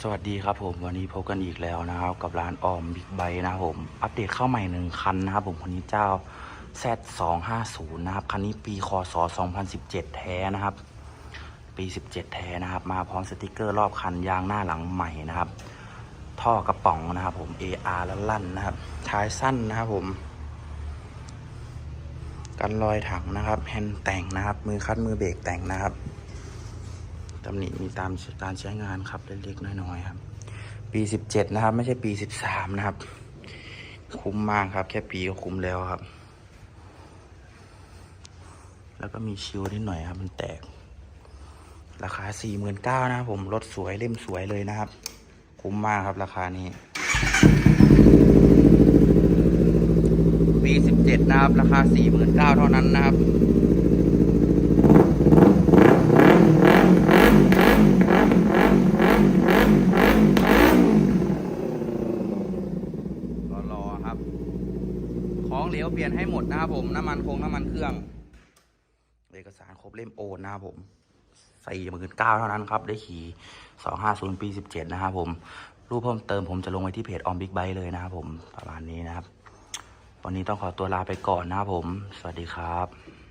สวัสดีครับผมวันนี้พบกันอีกแล้วนะครับ กับร้านออมบิ๊กไบนะครับผม อัปเดตเข้าใหม่หนึ่งคันนะครับผมคันนี้เจ้า Z250 นะครับ คันนี้ปีคศ2017 แท้นะครับ ปี 17 แท้นะครับ มาพร้อมสติกเกอร์รอบคันยางหน้าหลังใหม่นะครับ ท่อกระป๋องนะครับผม AR แล้วลั่นนะครับท้ายสั้นนะครับผมกันรอยถังนะครับแฮนด์แต่งนะครับ มือคัดมือเบรกแต่งนะครับ ตำหนิมีตามการใช้งานครับ เล็กๆน้อยๆครับ ปี17นะครับ ไม่ใช่ปี13นะครับ คุ้มมากครับ แค่ปีก็คุ้มแล้วครับ แล้วก็มีชิวนิดหน่อยครับ มันแตก ราคา49,000นะครับผมรถสวยเล่มสวยเลยนะครับ คุ้มมากครับ ราคานี้ปี17 นะครับ ราคา 49,000 เท่านั้นนะครับ ร ครับ ของเหลวเปลี่ยนให้หมดนะครับผมน้ำมันคงน้ำมันเครื่อง เอกสารครบเล่มโอนนะครับผมสี่หมื่นเก้าเท่านั้นครับ ได้ขี่สองห้าศูนย์ปีสิบเจ็ดนะครับผม รูปเพิ่มเติมผมจะลงไว้ที่เพจออมบิ๊กไบเลยนะครับผมประมาณนี้นะครับ วันนี้ต้องขอตัวลาไปก่อนนะครับผม สวัสดีครับ